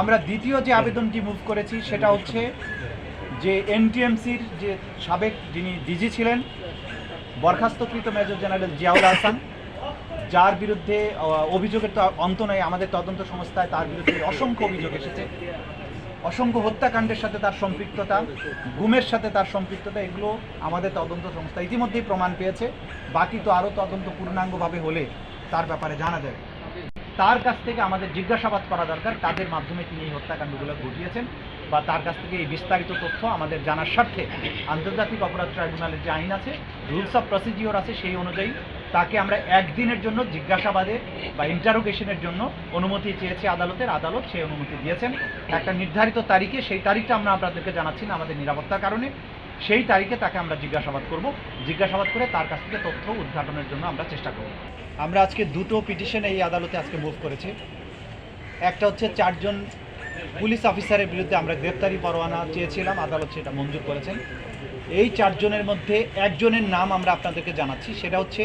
আমরা দ্বিতীয় যে আবেদনটি মুভ করেছি, সেটা হচ্ছে যে এনটিএমসির যে সাবেক যিনি ডিজি ছিলেন, বরখাস্তকৃত মেজর জেনারেল জিয়াউল হাসান, যার বিরুদ্ধে অভিযোগের তো অন্ত নেই, আমাদের তদন্ত সংস্থায় তার বিরুদ্ধে অসংখ্য অভিযোগ এসেছে। অসংখ্য হত্যাকাণ্ডের সাথে তার সম্পৃক্ততা, গুমের সাথে তার সম্পৃক্ততা, এগুলো আমাদের তদন্ত সংস্থা ইতিমধ্যেই প্রমাণ পেয়েছে। বাকি তো আরও তদন্ত পূর্ণাঙ্গভাবে হলে তার ব্যাপারে জানা যাবে। তার কাছ থেকে আমাদের জিজ্ঞাসাবাদ করা দরকার। কাদের মাধ্যমে তিনি এই হত্যাকাণ্ডগুলো ঘটিয়েছেন বা তার কাছ থেকে এই বিস্তারিত তথ্য আমাদের জানার স্বার্থে আন্তর্জাতিক অপরাধ ট্রাইব্যুনালের যে আইন আছে রুলস অফ প্রসিডিওর আছে, সেই অনুযায়ী তাকে আমরা একদিনের জন্য জিজ্ঞাসাবাদে বা ইন্টারোগেশনের জন্য অনুমতি চেয়েছে আদালতের। আদালত সেই অনুমতি দিয়েছেন। একটা নির্ধারিত তারিখে সেই তারিখটা আমরা আপনাদেরকে জানাচ্ছি না, আমাদের নিরাপত্তার কারণে। সেই তারিখে তাকে আমরা জিজ্ঞাসাবাদ করব। জিজ্ঞাসাবাদ করে তার কাছ থেকে তথ্য উদ্ঘাটনের জন্য আমরা চেষ্টা করব। আমরা আজকে দুটো পিটিশন এই আদালতে আজকে মুভ করেছি। একটা হচ্ছে চারজন পুলিশ অফিসারের বিরুদ্ধে আমরা গ্রেপ্তারি পরোয়ানা চেয়েছিলাম, আদালত সেটা মঞ্জুর করেছেন। এই চারজনের মধ্যে একজনের নাম আমরা আপনাদেরকে জানাচ্ছি, সেটা হচ্ছে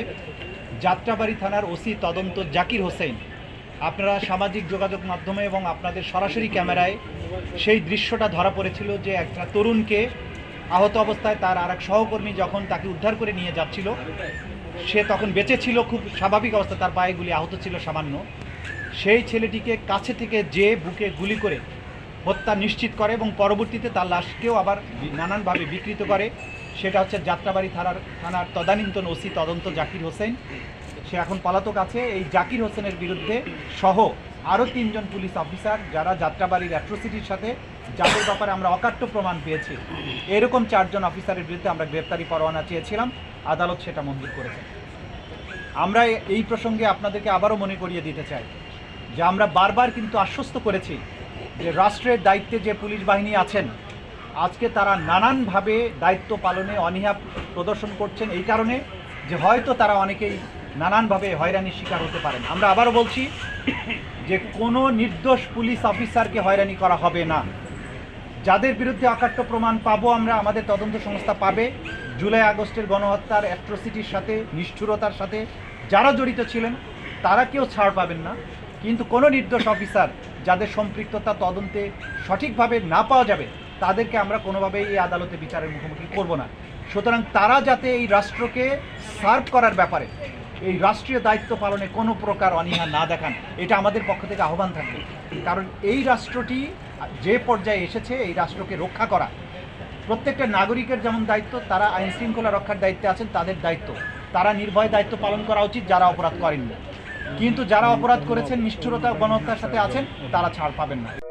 যাত্রাবাড়ি থানার ওসি তদন্ত জাকির হোসেন। আপনারা সামাজিক যোগাযোগ মাধ্যমে এবং আপনাদের সরাসরি ক্যামেরায় সেই দৃশ্যটা ধরা পড়েছিল যে একটা তরুণকে আহত অবস্থায় তার আর এক সহকর্মী যখন তাকে উদ্ধার করে নিয়ে যাচ্ছিল, সে তখন বেঁচে ছিল, খুব স্বাভাবিক অবস্থা, তার পায়ে গুলি আহত ছিল সামান্য। সেই ছেলেটিকে কাছে থেকে যে বুকে গুলি করে হত্যা নিশ্চিত করে এবং পরবর্তীতে তার লাশকেও আবার নানানভাবে বিকৃত করে, সেটা হচ্ছে যাত্রাবাড়ি থানার থানার তদানীন্তন ওসি তদন্ত জাকির হোসেন। সে এখন পলাতক আছে। এই জাকির হোসেনের বিরুদ্ধে সহ আরও তিনজন পুলিশ অফিসার যারা যাত্রাবাড়ির অ্যাট্রোসিটির সাথে যাদের ব্যাপারে আমরা অকাট্য প্রমাণ পেয়েছি। এরকম চারজন অফিসারের বিরুদ্ধে আমরা গ্রেপ্তারি পরোয়ানা চেয়েছিলাম। আদালত সেটা মঞ্জুর করেছে। আমরা এই প্রসঙ্গে আপনাদেরকে আবারও মনে করিয়ে দিতে চাই যে আমরা বারবার কিন্তু আশ্বস্ত করেছি যে রাষ্ট্রের দায়িত্বে যে পুলিশ বাহিনী আছেন, আজকে তারা নানানভাবে দায়িত্ব পালনে অনীহা প্রদর্শন করছেন এই কারণে যে হয়তো তারা অনেকেই নানানভাবে হয়রানির শিকার হতে পারেন। আমরা আবারও বলছি যে কোনো নির্দোষ পুলিশ অফিসারকে হয়রানি করা হবে না। যাদের বিরুদ্ধে অকাট্য প্রমাণ পাবো আমরা, আমাদের তদন্ত সংস্থা পাবে। জুলাই আগস্টের গণহত্যার অ্যাট্রোসিটির সাথে, নিষ্ঠুরতার সাথে যারা জড়িত ছিলেন, তারা কেউ ছাড় পাবেন না। কিন্তু কোনো নির্দোষ অফিসার যাদের সম্পৃক্ততা তদন্তে সঠিকভাবে না পাওয়া যাবে, তাদেরকে আমরা কোনোভাবেই এই আদালতে বিচারের মুখোমুখি করব না। সুতরাং তারা যাতে এই রাষ্ট্রকে সার্ভ করার ব্যাপারে এই রাষ্ট্রীয় দায়িত্ব পালনে কোনো প্রকার অনীহা না দেখান। এটা আমাদের পক্ষ থেকে আহ্বান থাকবে। কারণ এই রাষ্ট্রটি যে পর্যায়ে এসেছে, এই রাষ্ট্রকে রক্ষা করা। প্রত্যেকটা নাগরিকের যেমন দায়িত্ব, তারা আইন শৃঙ্খলা রক্ষার দায়িত্বে আছেন, তাদের দায়িত্ব। তারা নির্ভয় দায়িত্ব পালন করা উচিত, যারা অপরাধ করেননি। কিন্তু যারা অপরাধ করেছেন, নিষ্ঠুরতা, গণহত্যার সাথে আছেন, তারা ছাড় পাবেন না।